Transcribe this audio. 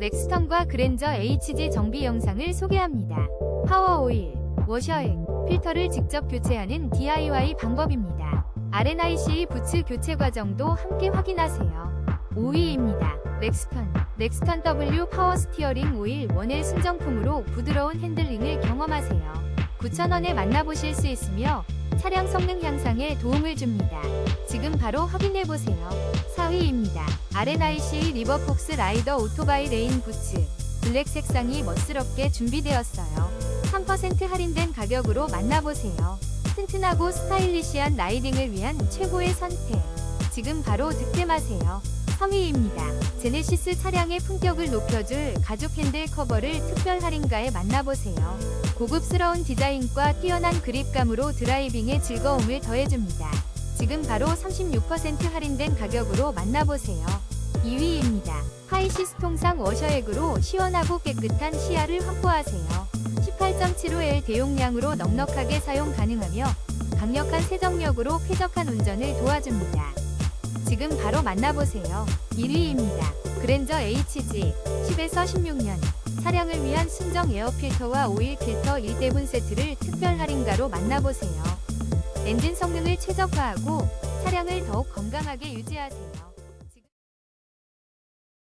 렉스턴과 그랜저 HG 정비 영상을 소개합니다. 파워 오일, 워셔액, 필터를 직접 교체하는 DIY 방법입니다. RNIC 부츠 교체 과정도 함께 확인하세요. 5위입니다. 렉스턴, 렉스턴 W 파워 스티어링 오일 원엘 순정품으로 부드러운 핸들링을 경험하세요. 9,000원에 만나보실 수 있으며 차량 성능 향상에 도움을 줍니다. 지금 바로 확인해보세요. 4위입니다. RNIC 리버폭스 라이더 오토바이 레인 부츠 블랙 색상이 멋스럽게 준비되었어요. 3% 할인된 가격으로 만나보세요. 튼튼하고 스타일리시한 라이딩을 위한 최고의 선택. 지금 바로 득템하세요. 3위입니다. 제네시스 차량의 품격을 높여줄 가죽 핸들 커버를 특별 할인가에 만나보세요. 고급스러운 디자인과 뛰어난 그립감으로 드라이빙의 즐거움을 더해줍니다. 지금 바로 36% 할인된 가격으로 만나보세요. 2위입니다. 하이시스 통상 워셔액으로 시원하고 깨끗한 시야를 확보하세요. 18.75L 대용량으로 넉넉하게 사용 가능하며 강력한 세정력으로 쾌적한 운전을 도와줍니다. 지금 바로 만나보세요. 1위입니다. 그랜저 HG 10에서 16년 차량을 위한 순정 에어 필터와 오일 필터 1대분 세트를 특별 할인가로 만나보세요. 엔진 성능을 최적화하고 차량을 더욱 건강하게 유지하세요.